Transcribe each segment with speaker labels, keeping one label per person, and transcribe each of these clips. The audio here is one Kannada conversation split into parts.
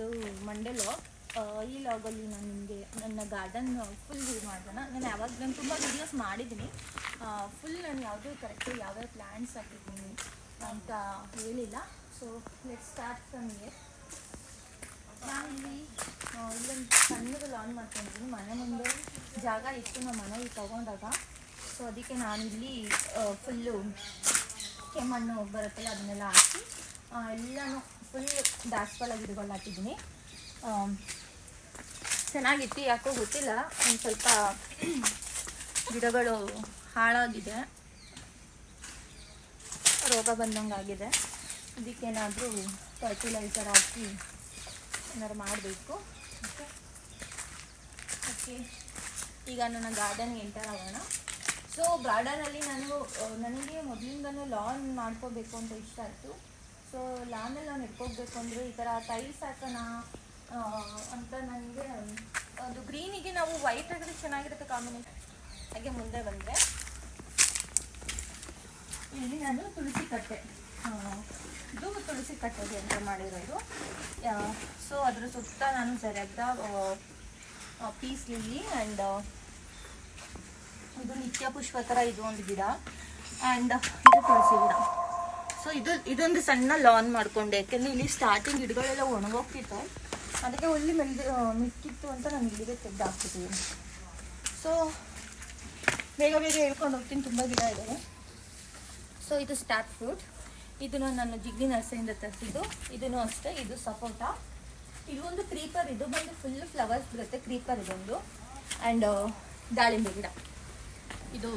Speaker 1: ಇದು ಮಂಡೆ ಲಾಗ್ ಈ ಲಾಗಲ್ಲಿ ನಾನು ನಿಮಗೆ ನನ್ನ ಗಾರ್ಡನ್ ಫುಲ್ ವ್ಯೂ ಮಾಡೋಣ ನಾನು ಯಾವಾಗ ನಾನು ತುಂಬ ವೀಡಿಯೋಸ್ ಮಾಡಿದ್ದೀನಿ ಫುಲ್ ನಾನು ಯಾವುದೂ ಕರೆಕ್ಟಾಗಿ ಯಾವ್ಯಾವ ಪ್ಲ್ಯಾಂಟ್ಸ್ ಹಾಕಿದ್ದೀನಿ ಅಂತ ಹೇಳಿಲ್ಲ. So let start from here ನಾನು ಇಲ್ಲಿ ಇಲ್ಲೊಂದು ಸಣ್ಣದು ಲಾನ್ ಮಾಡ್ಕೊಂಡಿದ್ದೀನಿ ಮನೆ ಮುಂದೆ ಜಾಗ ಇತ್ತು ನಮ್ಮ ಮನೆಯಲ್ಲಿ ತೊಗೊಂಡಾಗ. ಸೊ ಅದಕ್ಕೆ ನಾನು ಇಲ್ಲಿ ಫುಲ್ಲು ಕೆಮ್ಮಣ್ಣು ಬರುತ್ತಲ್ಲ, ಅದನ್ನೆಲ್ಲ ಹಾಕಿ ಎಲ್ಲನೂ ಫುಲ್ ದಾಸವಾಳ ಗಿಡಗಳು ಹಾಕಿದ್ದೀನಿ ಚೆನ್ನಾಗಿತ್ತು, ಯಾಕೋ ಗೊತ್ತಿಲ್ಲ. ಒಂದು ಸ್ವಲ್ಪ ಗಿಡಗಳು ಹಾಳಾಗಿದೆ. ರೋಗ ಬಂದಂಗೆ ಆಗಿದೆ ಅದಕ್ಕೇನಾದರೂ ಫರ್ಟಿಲೈಸರ್ ಹಾಕಿ ಏನಾದ್ರು ಮಾಡಬೇಕು. ಓಕೆ? ಈಗ ನನ್ನ ಗಾರ್ಡನ್ಗೆ ಎಂಟರ್ ಆಗೋಣ. ಸೊ ಗಾರ್ಡನಲ್ಲಿ ನಾನು ನನಗೆ ಮೊದಲಿಂದನೂ ಲಾನ್ ಮಾಡ್ಕೋಬೇಕು ಅಂತ ಇಷ್ಟ ಆಯಿತು. ಸೊ ಲಾನಲ್ಲಿ ನಾನು ಇಟ್ಕೋಬೇಕು ಅಂದರೆ ಈ ಥರ ಟೈಲ್ಸ್ ಹಾಕೋಣ ಅಂತ ನನಗೆ ಅದು ಗ್ರೀನಿಗೆ ನಾವು ವೈಟ್ ಆಗಿದ್ರೆ ಚೆನ್ನಾಗಿರುತ್ತೆ ಕಾಂಬಿನೇಷನ್ ಹಾಗೆ ಮುಂದೆ ಬಂದರೆ, ಇಲ್ಲಿ ನಾನು ತುಳಸಿ ಕಟ್ಟೆ. ಇದು ತುಳಸಿ ಕಟ್ಟೆಗೆ ಅಂತ ಮಾಡಿರೋದು. ಸೊ ಅದ್ರ ಸುತ್ತ ನಾನು ಜರಗ್ದ ಪೀಸ್ ಲಿಲ್ಲಿ ಆ್ಯಂಡ್ ಇದು ನಿತ್ಯ ಪುಷ್ಪ ಥರ ಇದು ಒಂದು ಗಿಡ. ಆ್ಯಂಡ್ ಇದು ತುಳಸಿ ಗಿಡ. ಸೊ ಇದು ಇದೊಂದು ಸಣ್ಣ ಲಾನ್ ಮಾಡ್ಕೊಂಡೆ. ಯಾಕೆಂದರೆ ಇಲ್ಲಿ ಸ್ಟಾರ್ಟಿಂಗ್ ಗಿಡಗಳೆಲ್ಲ ಒಣಗೋಗ್ತಿತ್ತು. ಅದಕ್ಕೆ ಒಳ್ಳೆ ಮೆಲ್ದು ಮಿಕ್ಕಿತ್ತು ಅಂತ ನಾನು ಇಲ್ಲಿಗೆ ತೆಗೆದು ಹಾಕ್ತಿದ್ದೀನಿ ಸೊ ಬೇಗ ಬೇಗ ಹೇಳ್ಕೊಂಡು ಹೋಗ್ತೀನಿ. ತುಂಬ ಗಿಡ ಇದ್ದಾವೆ ಸೊ ಇದು ಸ್ಟಾರ್ ಫ್ರೂಟ್ ಇದನ್ನು ನಾನು ಜಿಗ್ಗಿ ನರ್ಸರಿಯಿಂದ ತರಿಸಿದ್ದು. ಇದನ್ನು ಅಷ್ಟೇ, ಇದು ಸಪೋಟ. ಇದು ಒಂದು ಕ್ರೀಪರ್ ಇದು ಬಂದು ಫುಲ್ ಫ್ಲವರ್ಸ್ ಬರುತ್ತೆ. ಕ್ರೀಪರ್ ಇದೊಂದು. ಆ್ಯಂಡ್ ದಾಳಿಂಬೆ ಗಿಡ. ಇದು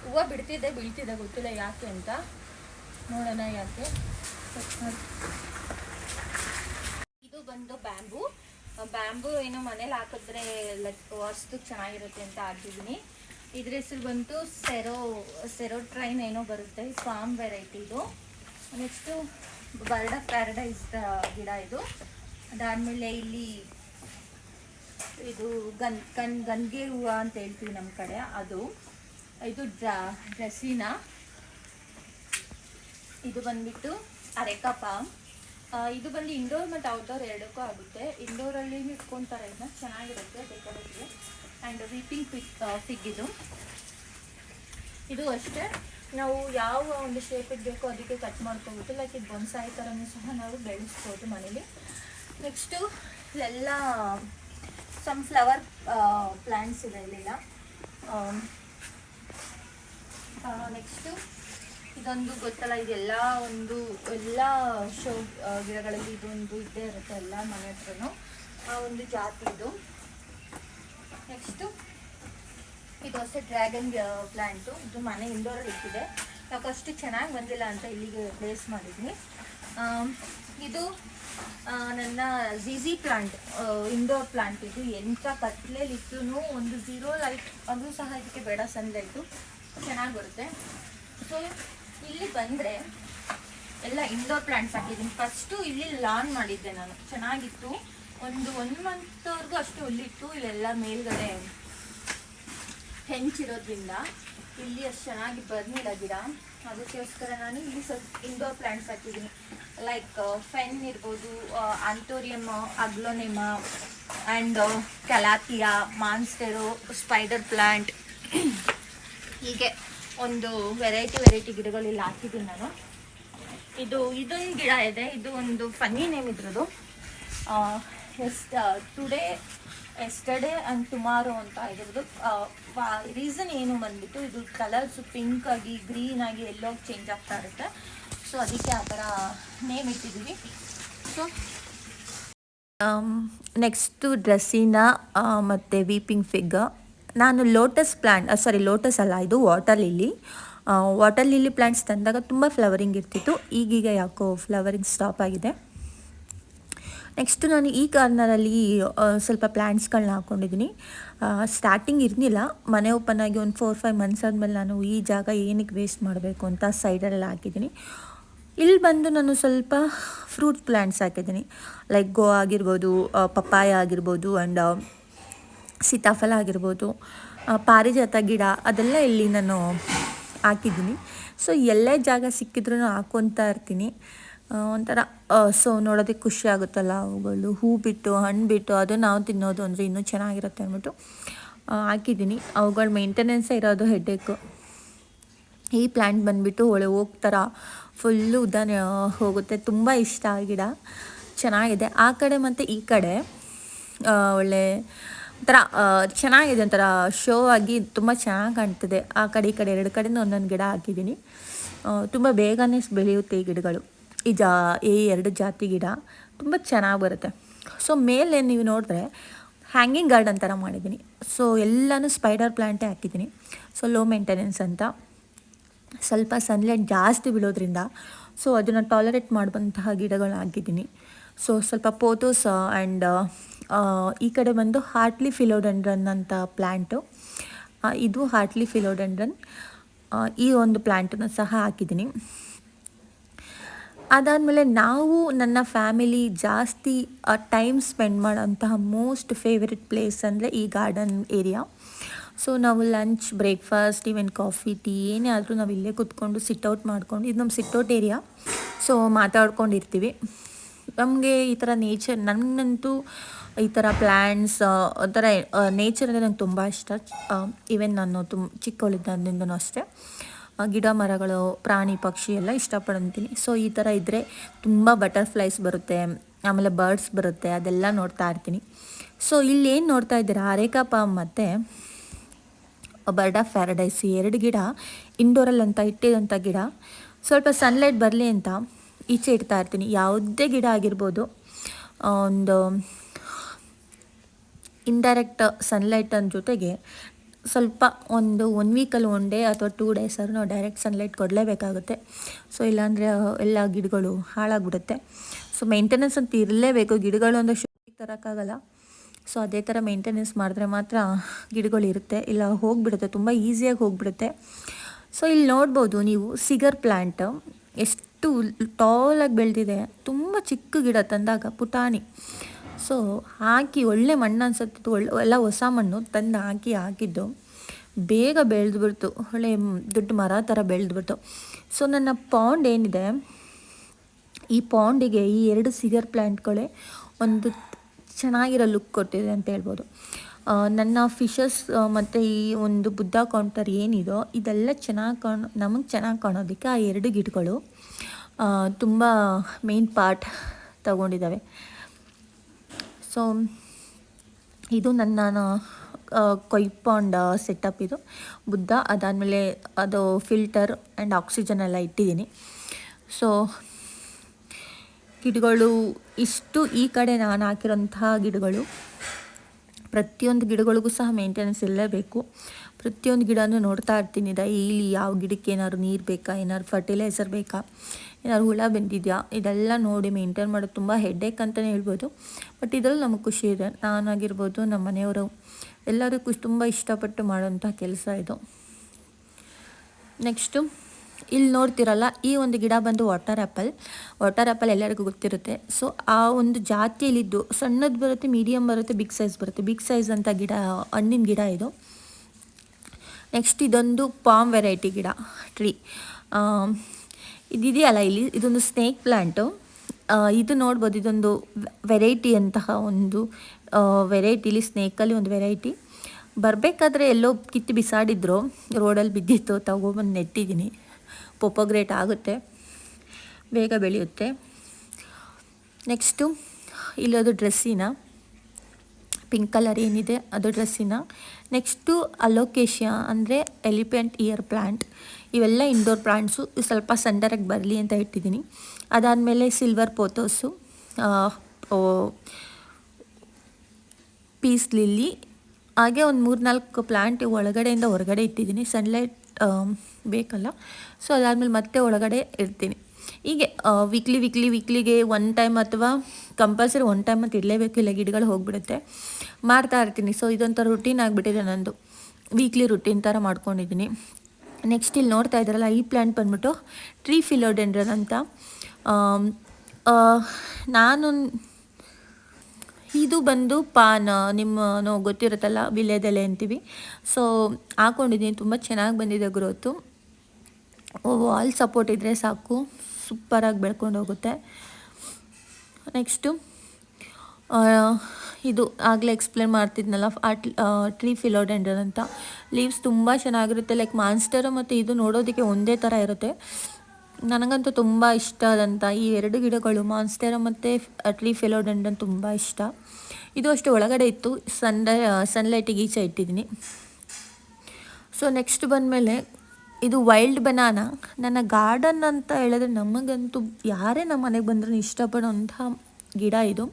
Speaker 1: ಹೂವು ಬಿಡ್ತಿದೆ, ಬೀಳ್ತಿದೆ, ಗೊತ್ತಿಲ್ಲ ಯಾಕೆ ಅಂತ. ನೋಡೋಣ ಯಾಕೆ? ಇದು ಬಂದು ಬ್ಯಾಂಬು. ಬ್ಯಾಂಬು ಏನು ಮನೇಲಿ ಹಾಕಿದ್ರೆ ಲೈಕ್ ವಾಸ್ತು ಚೆನ್ನಾಗಿರುತ್ತೆ ಅಂತ ಹಾಕಿದ್ದೀನಿ. ಇದ್ರ ಹೆಸರು ಬಂತು ಸೆರೋ ಸೆರೋ ಟ್ರೈನ್ ಏನೋ ಬರುತ್ತೆ. ಫಾರ್ಮ್ ವೆರೈಟಿ ಇದು. ನೆಕ್ಸ್ಟು ಬರ್ಡ್ ಆಫ್ ಪ್ಯಾರಡೈಸ್ ಗಿಡ ಇದು. ಅದಾದಮೇಲೆ ಇಲ್ಲಿ ಇದು ಗನ್ ಗನ್ ಗಂಗೆ ಹೂವು ಅಂತ ಹೇಳ್ತೀವಿ ನಮ್ಮ ಕಡೆ, ಅದು. ಇದು ಡ್ರಾ ಇದು ಬಂದ್ಬಿಟ್ಟು ಅರೆಕಾ ಪಾಮ್. ಇದು ಬಂದು ಇಂಡೋರ್ ಮತ್ತು ಔಟ್ಡೋರ್ ಎರಡಕ್ಕೂ ಆಗುತ್ತೆ. ಇಂಡೋರಲ್ಲಿ ಇಟ್ಕೊತಾರೆ ಇದನ್ನ ಚೆನ್ನಾಗಿರುತ್ತೆ ಬೇಕಾದ್ರೆ ಆ್ಯಂಡ್ ವೀಪಿಂಗ್ ಪಿಕ್ ಫಿಗ್ ಇದು. ಇದು ಅಷ್ಟೇ. ನಾವು ಯಾವ ಒಂದು ಶೇಪಿಗೆ ಬೇಕೋ ಅದಕ್ಕೆ ಕಟ್ ಮಾಡ್ಕೊಬಿಟ್ಟು ಲೈಕ್ ಇದು ಬೊನ್ಸಾಯಿ ಥರನೂ ಸಹ ನಾವು ಬೆಳೆಸ್ಬೋದು ಮನೇಲಿ. ನೆಕ್ಸ್ಟು ಇಲ್ಲೆಲ್ಲ ಸಮ್ ಫ್ಲವರ್ ಪ್ಲ್ಯಾಂಟ್ಸ್ ಇದೆ ಇಲ್ಲೆಲ್ಲ. ನೆಕ್ಸ್ಟು ಇದೊಂದು ಗೊತ್ತಲ್ಲ ಇದೆಲ್ಲ ಒಂದು, ಎಲ್ಲ ಶೋ ಗಿಡಗಳಲ್ಲಿ ಇದೊಂದು ಇದ್ದೇ ಇರುತ್ತೆ ಎಲ್ಲ ಮನೆ ಹತ್ರನು. ಆ ಒಂದು ಜಾತಿ ಇದು. ನೆಕ್ಸ್ಟು ಇದು ಅಷ್ಟೇ ಡ್ರ್ಯಾಗನ್ ಪ್ಲ್ಯಾಂಟು ಇದು ಮನೆ ಇಂಡೋರಲ್ಲಿ ಇಟ್ಟಿದೆ. ಅಷ್ಟು ಚೆನ್ನಾಗಿ ಬಂದಿಲ್ಲ ಅಂತ ಇಲ್ಲಿಗೆ ಪ್ಲೇಸ್ ಮಾಡಿದ್ವಿ. ಇದು ನನ್ನ ಝಿಝಿ ಪ್ಲಾಂಟ್ ಇಂಡೋರ್ ಪ್ಲಾಂಟ್ ಇದು. ಎಂಥ ಕತ್ಲೇಲಿತ್ತು ಒಂದು ಝೀರೋ ಲೈಟ್ ಅದು ಸಹ ಇದಕ್ಕೆ ಬೇಡ ಸನ್ಲೈಟು ಚೆನ್ನಾಗಿ ಬರುತ್ತೆ. ಸೊ ಇಲ್ಲಿ ಬಂದರೆ ಎಲ್ಲ ಇಂಡೋರ್ ಪ್ಲಾಂಟ್ಸ್ ಹಾಕಿದ್ದೀನಿ. ಫಸ್ಟು ಇಲ್ಲಿ ಲಾನ್ ಮಾಡಿದ್ದೆ ನಾನು. ಚೆನ್ನಾಗಿತ್ತು. ಒಂದು ಒನ್ ಮಂತ್ವರೆಗೂ ಅಷ್ಟು ಹುಲ್ಲಿತ್ತು ಇಲ್ಲೆಲ್ಲ ಮೇಲ್ಗಡೆ ಹೆಂಚಿರೋದ್ರಿಂದ ಇಲ್ಲಿ ಅಷ್ಟು ಚೆನ್ನಾಗಿ ಬರ್ನಿಲ್ಲ ಗಿಡ. ಅದಕ್ಕೋಸ್ಕರ ನಾನು ಇಲ್ಲಿ ಸ್ವಲ್ಪ ಇಂಡೋರ್ ಪ್ಲಾಂಟ್ಸ್ ಹಾಕಿದ್ದೀನಿ. ಲೈಕ್ ಫೆನ್ ಇರ್ಬೋದು anthurium aglaonema and calathea monstera spider plant ಹೀಗೆ. ಒಂದು ವೆರೈಟಿ ವೆರೈಟಿ ಗಿಡಗಳು ಇಲ್ಲಿ ಹಾಕಿದ್ದೀನಿ ನಾನು. ಇದು ಇದೊಂದು ಗಿಡ ಇದೆ. ಇದು ಒಂದು ಫನ್ನಿ ನೇಮ್ ಇದ್ರದ್ದು. ಎಸ್ಟ್ ಟುಡೇ ಎಸ್ಟರ್ಡೇ ಆ್ಯಂಡ್ ಟುಮಾರೋ ಅಂತ ಇದ್ರದ್ದು ರೀಸನ್ ಏನು ಬಂದ್ಬಿಟ್ಟು ಇದು ಕಲರ್ಸು ಪಿಂಕ್ ಆಗಿ ಗ್ರೀನ್ ಆಗಿ ಎಲ್ಲೋ ಚೇಂಜ್ ಆಗ್ತಾ ಇರುತ್ತೆ. ಸೊ ಅದಕ್ಕೆ ಆ ಥರ ನೇಮ್ ಇಟ್ಟಿದ್ದೀವಿ. ಸೊ ನೆಕ್ಸ್ಟು ಡ್ರೆಸ್ಸಿನ ಮತ್ತು ವೀಪಿಂಗ್ ಫಿಗ್ ನಾನು ಲೋಟಸ್ ಪ್ಲ್ಯಾಂಟ್ ಸಾರಿ ಲೋಟಸ್ ಅಲ್ಲ, ಇದು water lily water lily plants ತಂದಾಗ ತುಂಬ ಫ್ಲವರಿಂಗ್ ಇರ್ತಿತ್ತು. ಈಗೀಗ ಯಾಕೋ ಫ್ಲವರಿಂಗ್ ಸ್ಟಾಪ್ ಆಗಿದೆ. ನೆಕ್ಸ್ಟು ನಾನು ಈ ಕಾರ್ನರಲ್ಲಿ ಸ್ವಲ್ಪ ಪ್ಲ್ಯಾಂಟ್ಸ್ಗಳನ್ನ ಹಾಕ್ಕೊಂಡಿದ್ದೀನಿ ಸ್ಟಾರ್ಟಿಂಗ್ ಇರಲಿಲ್ಲ. ಮನೆ ಓಪನ್ ಆಗಿ ಒಂದು ಫೋರ್ ಫೈವ್ ಮಂತ್ಸ್ ಆದಮೇಲೆ ನಾನು ಈ ಜಾಗ ಏನಕ್ಕೆ ವೇಸ್ಟ್ ಮಾಡಬೇಕು ಅಂತ ಸೈಡಲ್ಲಿ ಹಾಕಿದ್ದೀನಿ. ಇಲ್ಲಿ ಬಂದು ನಾನು ಸ್ವಲ್ಪ ಫ್ರೂಟ್ ಪ್ಲ್ಯಾಂಟ್ಸ್ ಹಾಕಿದ್ದೀನಿ. ಲೈಕ್ ಗೋ ಆಗಿರ್ಬೋದು ಪಪ್ಪಾಯ ಆಗಿರ್ಬೋದು ಆ್ಯಂಡ್ ಸೀತಾಫಲ ಆಗಿರ್ಬೋದು ಪಾರಿಜಾತ ಗಿಡ, ಅದೆಲ್ಲ ಇಲ್ಲಿ ನಾನು ಹಾಕಿದ್ದೀನಿ. ಸೊ ಎಲ್ಲೇ ಜಾಗ ಸಿಕ್ಕಿದ್ರೂ ಹಾಕ್ಕೊತಾ ಇರ್ತೀನಿ.
Speaker 2: ಒಂಥರ ಸೊ ನೋಡೋದಕ್ಕೆ ಖುಷಿ ಆಗುತ್ತಲ್ಲ ಅವುಗಳು. ಹೂ ಬಿಟ್ಟು, ಹಣ್ಣು ಬಿಟ್ಟು, ಅದು ನಾವು ತಿನ್ನೋದು ಅಂದರೆ ಇನ್ನೂ ಚೆನ್ನಾಗಿರುತ್ತೆ ಅಂದ್ಬಿಟ್ಟು ಹಾಕಿದ್ದೀನಿ. ಅವುಗಳ ಮೇಂಟೆನೆನ್ಸೇ ಇರೋದು ಹೆಡ್ಡೇಕು ಈ ಪ್ಲ್ಯಾಂಟ್ ಬಂದುಬಿಟ್ಟು ಒಳ್ಳೆ ಹೋಗ್ತಾರ ಫುಲ್ಲು ಉದ್ದಾನೆ ಹೋಗುತ್ತೆ. ತುಂಬ ಇಷ್ಟ ಆ ಗಿಡ. ಚೆನ್ನಾಗಿದೆ. ಆ ಕಡೆ ಮತ್ತು ಈ ಕಡೆ ಒಳ್ಳೆ ಒಂಥರ ಚೆನ್ನಾಗಿದೆ ಒಂಥರ ಶೋ ಆಗಿ ತುಂಬ ಚೆನ್ನಾಗಿ ಕಾಣ್ತದೆ. ಆ ಕಡೆ, ಈ ಕಡೆ, ಎರಡು ಕಡೆಯಿಂದ ಒಂದೊಂದು ಗಿಡ ಹಾಕಿದ್ದೀನಿ. ತುಂಬ ಬೇಗನೆ ಬೆಳೆಯುತ್ತೆ ಈ ಗಿಡಗಳು. ಈ ಜಾ, ಈ ಎರಡು ಜಾತಿ ಗಿಡ ತುಂಬ ಚೆನ್ನಾಗಿ ಬರುತ್ತೆ. ಸೊ ಮೇಲೆ ನೀವು ನೋಡಿದ್ರೆ ಹ್ಯಾಂಗಿಂಗ್ ಗಾರ್ಡನ್ ಥರ ಮಾಡಿದ್ದೀನಿ. ಸೊ ಎಲ್ಲನೂ ಸ್ಪೈಡರ್ ಪ್ಲ್ಯಾಂಟೇ ಹಾಕಿದ್ದೀನಿ. ಸೊ ಲೋ ಮೇಂಟೆನೆನ್ಸ್ ಅಂತ. ಸ್ವಲ್ಪ ಸನ್ಲೈಟ್ ಜಾಸ್ತಿ ಬೀಳೋದ್ರಿಂದ ಸೊ ಅದನ್ನು ಟಾಲರೇಟ್ ಮಾಡುವಂತಹ ಗಿಡಗಳು ಹಾಕಿದ್ದೀನಿ. ಸೊ ಸ್ವಲ್ಪ ಪೋತೋಸ್ ಆ್ಯಂಡ್ ಈ ಕಡೆ ಬಂದು ಹಾರ್ಟ್ಲಿ ಫಿಲೋಡೆಂಡ್ರನ್ ಅಂತ ಪ್ಲ್ಯಾಂಟು ಇದು ಹಾರ್ಟ್ಲಿ ಫಿಲೋಡೆಂಡ್ರನ್. ಈ ಒಂದು ಪ್ಲ್ಯಾಂಟನ್ನು ಸಹ ಹಾಕಿದ್ದೀನಿ. ಅದಾದಮೇಲೆ ನಾವು ನನ್ನ ಫ್ಯಾಮಿಲಿ ಜಾಸ್ತಿ ಟೈಮ್ ಸ್ಪೆಂಡ್ ಮಾಡೋಂತಹ ಮೋಸ್ಟ್ ಫೇವ್ರೆಟ್ ಪ್ಲೇಸ್ ಅಂದರೆ ಈ ಗಾರ್ಡನ್ ಏರಿಯಾ ಸೊ ನಾವು lunch breakfast even coffee tea ಏನೇ ಆದರೂ ನಾವು ಇಲ್ಲೇ ಕೂತ್ಕೊಂಡು ಸಿಟ್ಔಟ್ ಮಾಡ್ಕೊಂಡು, ಇದು ನಮ್ಮ ಸಿಟ್ಔಟ್ ಏರಿಯಾ ಸೊ ಮಾತಾಡ್ಕೊಂಡಿರ್ತೀವಿ. ನಮಗೆ ಈ ಥರ ನೇಚರ್ ನನಗಂತೂ ಈ ಥರ ಪ್ಲ್ಯಾಂಟ್ಸ್ ಒಂಥರ ನೇಚರ್ ಅಂದರೆ ನಂಗೆ ತುಂಬ ಇಷ್ಟ. ಈವನ್ ನಾನು ತುಂಬ ಚಿಕ್ಕವಳಿದ್ದಿಂದನೂ ಅಷ್ಟೇ. ಗಿಡ ಮರಗಳು, ಪ್ರಾಣಿ, ಪಕ್ಷಿ ಎಲ್ಲ ಇಷ್ಟಪಡ್ತೀನಿ. ಸೊ ಈ ಥರ ಇದ್ದರೆ ತುಂಬ ಬಟರ್ಫ್ಲೈಸ್ ಬರುತ್ತೆ, ಆಮೇಲೆ ಬರ್ಡ್ಸ್ ಬರುತ್ತೆ, ಅದೆಲ್ಲ ನೋಡ್ತಾ ಇರ್ತೀನಿ. ಸೊ ಇಲ್ಲಿ ಏನು ನೋಡ್ತಾ ಇದ್ದೀರಾ? ಅರೇಕಾ ಪಾಮ್ ಮತ್ತು ಬರ್ಡ್ ಆಫ್ ಪ್ಯಾರಡೈಸ್ ಎರಡು ಗಿಡ ಇಂಡೋರಲ್ಲಿ ಅಂತ ಇಟ್ಟಿದಂಥ ಗಿಡ. ಸ್ವಲ್ಪ ಸನ್ಲೈಟ್ ಬರಲಿ ಅಂತ ಈಚೆ ಇಡ್ತಾ ಇರ್ತೀನಿ. ಯಾವುದೇ ಗಿಡ ಆಗಿರ್ಬೋದು ಒಂದು ಇಂಡೈರೆಕ್ಟ್ ಸನ್ಲೈಟನ ಜೊತೆಗೆ ಸ್ವಲ್ಪ ಒಂದು ಒನ್ ವೀಕಲ್ಲಿ ಒನ್ ಡೇ ಅಥವಾ ಟೂ ಡೇಸ್ ನಾವು ಡೈರೆಕ್ಟ್ ಸನ್ಲೈಟ್ ಕೊಡಲೇಬೇಕಾಗುತ್ತೆ. ಸೊ ಇಲ್ಲಾಂದರೆ, ಎಲ್ಲ ಗಿಡಗಳು ಹಾಳಾಗ್ಬಿಡುತ್ತೆ. ಸೊ ಮೇಂಟೆನೆನ್ಸ್ ಅಂತ ಇರಲೇಬೇಕು. ಗಿಡಗಳು ಅಂದರೆ ಶುಚಿ ತರೋಕ್ಕಾಗಲ್ಲ. ಸೊ ಅದೇ ಥರ ಮೇಂಟೆನೆನ್ಸ್ ಮಾಡಿದ್ರೆ ಮಾತ್ರ ಗಿಡಗಳು ಇರುತ್ತೆ. ಇಲ್ಲ, ಹೋಗಿಬಿಡುತ್ತೆ. ತುಂಬ ಈಸಿಯಾಗಿ ಹೋಗಿಬಿಡುತ್ತೆ. ಸೊ ಇಲ್ಲಿ ನೋಡ್ಬೋದು ನೀವು ಸಿಗರ್ ಪ್ಲ್ಯಾಂಟ್ ಎಷ್ಟು ಟಾಲಾಗಿ ಬೆಳೆದಿದೆ. ತುಂಬ ಚಿಕ್ಕ ಗಿಡ ತಂದಾಗ ಪುಟಾಣಿ. ಸೊ, ಹಾಕಿ ಒಳ್ಳೆ ಮಣ್ಣು ಅನ್ಸತ್ತಿತ್ತು ಒಳ್ಳೆ, ಎಲ್ಲ ಹೊಸ ಮಣ್ಣು ತಂದು ಹಾಕಿ ಹಾಕಿದ್ದು. ಬೇಗ ಬೆಳೆದ್ಬಿಡ್ತು, ಒಳ್ಳೆ ದೊಡ್ಡ ಮರ ಥರ ಬೆಳೆದ್ಬಿಡ್ತು. ಸೊ, ನನ್ನ ಪಾಂಡ್ ಏನಿದೆ, ಈ ಪಾಂಡಿಗೆ ಈ ಎರಡು ಸಿಗರ್ ಪ್ಲ್ಯಾಂಟ್ಗಳೇ ಒಂದು ಚೆನ್ನಾಗಿರೋ ಲುಕ್ ಕೊಟ್ಟಿದೆ ಅಂತ ಹೇಳ್ಬೋದು. ನನ್ನ ಫಿಶಸ್ ಮತ್ತು ಈ ಒಂದು ಬುದ್ಧ ಕೌಂಟರ್ ಏನಿದೋ, ಇದೆಲ್ಲ ಚೆನ್ನಾಗಿ ಕಾಣೋ, ನಮಗೆ ಚೆನ್ನಾಗಿ ಕಾಣೋದಕ್ಕೆ ಆ ಎರಡು ಗಿಡಗಳು ತುಂಬ ಮೇನ್ ಪಾರ್ಟ್ ತಗೊಂಡಿದ್ದಾವೆ. ಸೊ, ಇದು ನನ್ನ ಕೊಯ್ಪಾಂಡ್ ಸೆಟಪ್ ಇದು. ಬುದ್ಧ, ಅದಾದಮೇಲೆ ಅದು ಫಿಲ್ಟರ್ ಆ್ಯಂಡ್ ಆಕ್ಸಿಜನ್ ಎಲ್ಲ ಇಟ್ಟಿದ್ದೀನಿ. ಸೊ ಗಿಡಗಳು, ಇಷ್ಟು ಈ ಕಡೆ ನಾನು ಹಾಕಿರೋಂತಹ ಗಿಡಗಳು, ಪ್ರತಿಯೊಂದು ಗಿಡಗಳಿಗೂ ಸಹ ಮೇಂಟೆನೆನ್ಸ್ ಇರಲೇಬೇಕು. ಪ್ರತಿಯೊಂದು ಗಿಡನೂ ನೋಡ್ತಾ ಇರ್ತೀನಿ. ಇಲ್ಲಿ ಯಾವ ಗಿಡಕ್ಕೆ ಏನಾದ್ರು ನೀರು ಬೇಕಾ, ಏನಾದ್ರು ಫರ್ಟಿಲೈಸರ್ ಬೇಕಾ? ಏನಾದ್ರು ಹುಳ ಬಂದಿದೆಯಾ? ಇದೆಲ್ಲ ನೋಡಿ ಮೇಂಟೈನ್ ಮಾಡೋದು ತುಂಬ ಹೆಡ್ಡೇಕ್ ಅಂತಲೇ ಹೇಳ್ಬೋದು. ಬಟ್ ಇದರಲ್ಲಿ ನಮಗೆ ಖುಷಿ ಇದೆ. ನಾನಾಗಿರ್ಬೋದು ನಮ್ಮ ಮನೆಯವರು. ಎಲ್ಲರೂ ಖುಷಿ ತುಂಬ ಇಷ್ಟಪಟ್ಟು ಮಾಡೋಂಥ ಕೆಲಸ ಇದು. ನೆಕ್ಸ್ಟು ಇಲ್ಲಿ ನೋಡ್ತಿರಲ್ಲ, ಈ ಒಂದು ಗಿಡ ಬಂದು ವಾಟರ್ ಆ್ಯಪಲ್ ವಾಟರ್ ಆ್ಯಪಲ್ ಎಲ್ಲರಿಗೂ ಗೊತ್ತಿರುತ್ತೆ. ಸೊ ಆ ಒಂದು ಜಾತಿಯಲ್ಲಿದ್ದು ಸಣ್ಣದು ಬರುತ್ತೆ ಮೀಡಿಯಮ್ ಬರುತ್ತೆ ಬಿಗ್ ಸೈಜ್ ಬರುತ್ತೆ. ಬಿಗ್ ಸೈಜ್ ಅಂತ ಗಿಡ, ಹಣ್ಣಿನ ಗಿಡ ಇದು. ನೆಕ್ಸ್ಟ್ ಇದೊಂದು ಪಾಮ್ ವೆರೈಟಿ ಗಿಡ ಟ್ರೀ ಇದಿದೆಯಲ್ಲ ಇಲ್ಲಿ? ಇದೊಂದು ಸ್ನೇಕ್ ಪ್ಲ್ಯಾಂಟು ಇದು ನೋಡ್ಬೋದು, ಇದೊಂದು ವೆರೈಟಿ ಅಂತಹ ಒಂದು ವೆರೈಟಿಲಿ ಸ್ನೇಕಲ್ಲಿ ಒಂದು ವೆರೈಟಿ ಬರಬೇಕಾದ್ರೆ ಎಲ್ಲೋ ಕಿತ್ತು ಬಿಸಾಡಿದ್ರು ರೋಡಲ್ಲಿ ಬಿದ್ದಿತ್ತು ತಗೊಬಂದು ನೆಟ್ಟಿದ್ದೀನಿ. ಪೊಪೋಗ್ರೇಟ್ ಆಗುತ್ತೆ, ಬೇಗ ಬೆಳೆಯುತ್ತೆ. ನೆಕ್ಸ್ಟು ಇಲ್ಲದು ಡ್ರೆಸ್ಸಿನ ಪಿಂಕ್ ಕಲರ್ ಏನಿದೆ, ಅದು ಡ್ರೆಸ್ಸಿನ ನೆಕ್ಸ್ಟು ಅಲೋಕೇಶಿಯಾ ಅಂದರೆ ಎಲಿಫೆಂಟ್ ಇಯರ್ ಪ್ಲ್ಯಾಂಟ್ ಇವೆಲ್ಲ ಇಂಡೋರ್ ಪ್ಲ್ಯಾಂಟ್ಸು ಸ್ವಲ್ಪ ಸಂಡರಾಗಿ ಬರಲಿ ಅಂತ ಇಟ್ಟಿದ್ದೀನಿ. ಅದಾದಮೇಲೆ ಸಿಲ್ವರ್ ಪೋತೋಸು ಪೀಸ್ ಲಿಲ್ಲಿ ಹಾಗೆ ಒಂದು ಮೂರು ನಾಲ್ಕು ಪ್ಲ್ಯಾಂಟ್ ಒಳಗಡೆಯಿಂದ ಹೊರಗಡೆ ಇಟ್ಟಿದ್ದೀನಿ. ಸನ್ಲೈಟ್ ಬೇಕಲ್ಲ. ಸೊ ಅದಾದಮೇಲೆ ಮತ್ತೆ ಒಳಗಡೆ ಇರ್ತೀನಿ ಹೀಗೆ ವೀಕ್ಲಿ ವೀಕ್ಲಿ ವೀಕ್ಲಿಗೆ ಒನ್ ಟೈಮ್ ಅಥವಾ ಕಂಪಲ್ಸರಿ ಒನ್ ಟೈಮ್ ಅಂತ ಇಡಲೇಬೇಕು. ಇಲ್ಲ, ಗಿಡಗಳು ಹೋಗಿಬಿಡುತ್ತೆ. ಮಾಡ್ತಾ ಇರ್ತೀನಿ. ಸೊ ಇದೊಂಥರ ರುಟೀನ್ ಆಗಿಬಿಟ್ಟಿದೆ ನಂದು. ವೀಕ್ಲಿ ರುಟೀನ್ ಥರ ಮಾಡ್ಕೊಂಡಿದ್ದೀನಿ. ನೆಕ್ಸ್ಟ್ ಇಲ್ಲಿ ನೋಡ್ತಾ ಇದ್ದಾರಲ್ಲ ಈ ಪ್ಲ್ಯಾಂಟ್ ಬಂದ್ಬಿಟ್ಟು ಟ್ರೀ ಫಿಲೋಡೆಂಡ್ರನ್ ಅಂತ. ನಾನು ಇದು ಬಂದು ಪಾನ್ ನಿಮ್ಮ ಗೊತ್ತಿರುತ್ತಲ್ಲ ವಿಳ್ಯದೆಲೆ ಅಂತೀವಿ. ಸೊ ಹಾಕೊಂಡಿದ್ದೀನಿ, ತುಂಬ ಚೆನ್ನಾಗಿ ಬಂದಿದೆ ಗ್ರೋತು ವಾಲ್ ಸಪೋರ್ಟ್ ಇದ್ದರೆ ಸಾಕು ಸೂಪರಾಗಿ ಬೆಳ್ಕೊಂಡು ಹೋಗುತ್ತೆ ನೆಕ್ಸ್ಟು ಇದು ಆಗಲೇ ಎಕ್ಸ್ಪ್ಲೇನ್ ಮಾಡ್ತಿದ್ನಲ್ಲ, ಆ ಟ್ರೀ ಫಿಲೋಡೆಂಡರ್ ಅಂತ. ಲೀವ್ಸ್ ತುಂಬ ಚೆನ್ನಾಗಿರುತ್ತೆ ಲೈಕ್ ಮಾನ್ಸ್ಟರ್ ಮತ್ತು ಇದು ನೋಡೋದಕ್ಕೆ ಒಂದೇ ಥರ ಇರುತ್ತೆ. ನನಗಂತೂ ತುಂಬ ಇಷ್ಟ ಆದಂಥ ಈ ಎರಡು ಗಿಡಗಳು ಮಾನ್ಸ್ಟೆರ ಮತ್ತು ಟ್ರೀ ಫಿಲೋಡೆಂಡನ್ ತುಂಬ ಇಷ್ಟ. ಇದು ಅಷ್ಟು ಒಳಗಡೆ ಇತ್ತು ಸನ್ಲೈ ಸನ್ಲೈಟಿಗೆ ಈಚೆ ಇಟ್ಟಿದ್ದೀನಿ. ಸೊ ನೆಕ್ಸ್ಟ್ ಬಂದಮೇಲೆ ಇದು ವೈಲ್ಡ್ ಬನಾನ ನನ್ನ ಗಾರ್ಡನ್ ಅಂತ ಹೇಳಿದ್ರೆ ನಮಗಂತೂ ಯಾರೇ ನಮ್ಮ ಮನೆಗೆ ಬಂದ್ರೂ ಇಷ್ಟಪಡೋಂಥ ಗಿಡ ಇದು.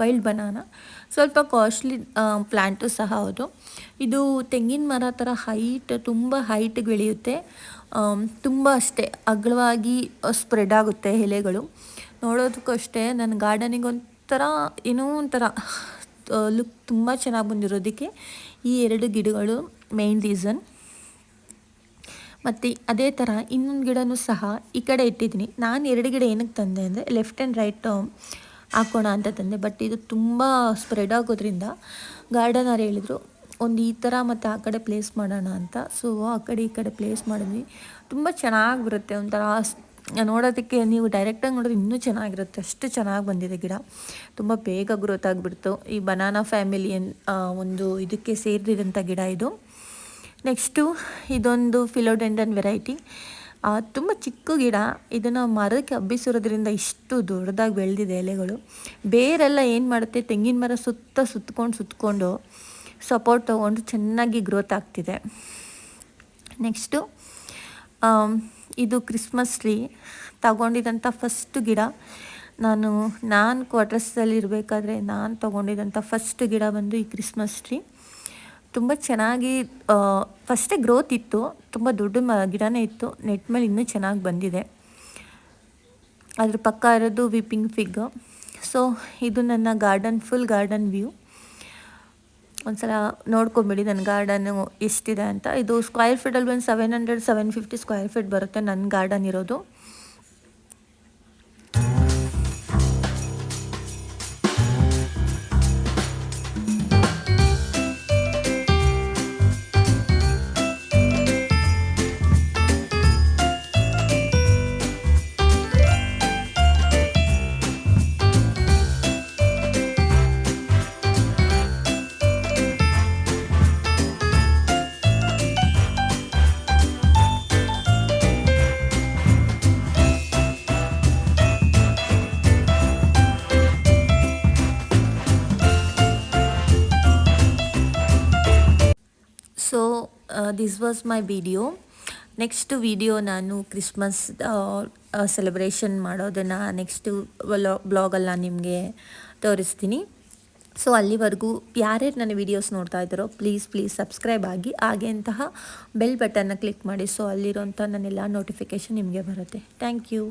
Speaker 2: ವೈಲ್ಡ್ ಬನಾನ ಸ್ವಲ್ಪ ಕಾಸ್ಟ್ಲಿ ಪ್ಲ್ಯಾಂಟು ಸಹ ಹೌದು ಇದು ತೆಂಗಿನ ಮರ ಥರ ಹೈಟ್ ತುಂಬ ಹೈಟಿಗೆ ಬೆಳೆಯುತ್ತೆ. ತುಂಬ ಅಷ್ಟೇ, ಅಗಲವಾಗಿ ಸ್ಪ್ರೆಡ್ ಆಗುತ್ತೆ ಎಲೆಗಳು. ನೋಡೋದಕ್ಕೂ ಅಷ್ಟೇ ನನ್ನ ಗಾರ್ಡನಿಗೆ ಒಂಥರ, ಏನೋ ಒಂಥರ ಲುಕ್ ತುಂಬ ಚೆನ್ನಾಗಿ ಬಂದಿರೋದಕ್ಕೆ ಈ ಎರಡು ಗಿಡಗಳು ಮೇಯ್ನ್ ರೀಸನ್ ಮತ್ತು ಅದೇ ಥರ ಇನ್ನೊಂದು ಗಿಡನೂ ಸಹ ಈ ಕಡೆ ಇಟ್ಟಿದ್ದೀನಿ. ನಾನು ಎರಡು ಗಿಡ ಏನಕ್ಕೆ ತಂದೆ ಅಂದರೆ ಲೆಫ್ಟ್ ಆ್ಯಂಡ್ ರೈಟ್ ಹಾಕೋಣ ಅಂತ ತಂದೆ. ಬಟ್ ಇದು ತುಂಬ ಸ್ಪ್ರೆಡ್ ಆಗೋದ್ರಿಂದ ಗಾರ್ಡನರ್ ಹೇಳಿದರು, ಒಂದು ಈ ಥರ ಮತ್ತು ಆ ಕಡೆ ಪ್ಲೇಸ್ ಮಾಡೋಣ ಅಂತ. ಸೊ ಆ ಕಡೆ ಈ ಕಡೆ ಪ್ಲೇಸ್ ಮಾಡಿದ್ವಿ. ತುಂಬ ಚೆನ್ನಾಗಿ ಬರುತ್ತೆ. ಒಂಥರ ನೋಡೋದಕ್ಕೆ ನೀವು ಡೈರೆಕ್ಟಾಗಿ ನೋಡಿದ್ರೆ ಇನ್ನೂ ಚೆನ್ನಾಗಿರುತ್ತೆ. ಅಷ್ಟು ಚೆನ್ನಾಗಿ ಬಂದಿದೆ ಗಿಡ. ತುಂಬ ಬೇಗ ಗ್ರೋತ್ ಆಗಿಬಿಡ್ತು. ಈ ಬನಾನಾ ಫ್ಯಾಮಿಲಿ ಒಂದು ಇದಕ್ಕೆ ಸೇರಿದಂಥ ಗಿಡ ಇದು. ನೆಕ್ಸ್ಟು ಇದೊಂದು ಫಿಲೋಡೆಂಡನ್ ವೆರೈಟಿ ತುಂಬ ಚಿಕ್ಕ ಗಿಡ, ಇದನ್ನು ಮರಕ್ಕೆ ಹಬ್ಬಿಸಿರೋದ್ರಿಂದ ಇಷ್ಟು ದೊಡ್ಡದಾಗಿ ಬೆಳೆದಿದೆ ಎಲೆಗಳು. ಬೇರೆಲ್ಲ ಏನು ಮಾಡುತ್ತೆ, ತೆಂಗಿನ ಮರ ಸುತ್ತ ಸುತ್ಕೊಂಡು ಸುತ್ತಕೊಂಡು ಸಪೋರ್ಟ್ ತೊಗೊಂಡು ಚೆನ್ನಾಗಿ ಗ್ರೋತ್ ಆಗ್ತಿದೆ. ನೆಕ್ಸ್ಟು ಇದು ಕ್ರಿಸ್ಮಸ್ ಟ್ರೀ ತಗೊಂಡಿದ್ದಂಥ ಫಸ್ಟ್ ಗಿಡ. ನಾನು ನಾನು ಕ್ವಾರ್ಟರ್ಸಲ್ಲಿ ಇರಬೇಕಾದ್ರೆ ನಾನು ತೊಗೊಂಡಿದ್ದಂಥ ಫಸ್ಟ್ ಗಿಡ ಬಂದು ಈ ಕ್ರಿಸ್ಮಸ್ ಟ್ರೀ ತುಂಬ ಚೆನ್ನಾಗಿ ಫಸ್ಟೇ ಗ್ರೋತ್ ಇತ್ತು. ತುಂಬ ದೊಡ್ಡ ಮ, ಗಿಡನೇ ಇತ್ತು. ನೆಟ್ ಮೇಲೆ ಇನ್ನೂ ಚೆನ್ನಾಗಿ ಬಂದಿದೆ. ಅದ್ರ ಪಕ್ಕ ಇರೋದು ವಿಪಿಂಗ್ ಫಿಗ್. ಸೊ, ಇದು ನನ್ನ ಗಾರ್ಡನ್, ಫುಲ್ ಗಾರ್ಡನ್ ವ್ಯೂ. ಒಂದ್ಸಲ ನೋಡ್ಕೊಂಬಿಡಿ, ನನ್ನ ಗಾರ್ಡನ್ನು ಎಷ್ಟಿದೆ ಅಂತ. ಇದು ಸ್ಕ್ವೈರ್ ಫೀಟಲ್ಲಿ ಬಂದು seven hundred seven fifty square feet ಬರುತ್ತೆ ನನ್ನ ಗಾರ್ಡನ್ ಇರೋದು. So this was my video next video ನಾನು ಕ್ರಿಸ್ಮಸ್ ಸೆಲೆಬ್ರೇಷನ್ ಮಾಡೋದನ್ನು ನೆಕ್ಸ್ಟು ಬ್ಲಾಗಲ್ಲಿ ನಿಮಗೆ ತೋರಿಸ್ತೀನಿ. ಸೊ ಅಲ್ಲಿವರೆಗೂ ಯಾರ್ಯಾರು ನನ್ನ ವೀಡಿಯೋಸ್ ನೋಡ್ತಾ ಇದ್ದಾರೋ ಪ್ಲೀಸ್ ಪ್ಲೀಸ್ ಸಬ್ಸ್ಕ್ರೈಬ್ ಆಗಿ, ಹಾಗೆ ಅಂತಹ ಬೆಲ್ ಬಟನ್ನ ಕ್ಲಿಕ್ ಮಾಡಿ. ಸೊ ಅಲ್ಲಿರೋಂಥ ನನ್ನೆಲ್ಲ ನೋಟಿಫಿಕೇಷನ್ ನಿಮಗೆ ಬರುತ್ತೆ. Thank you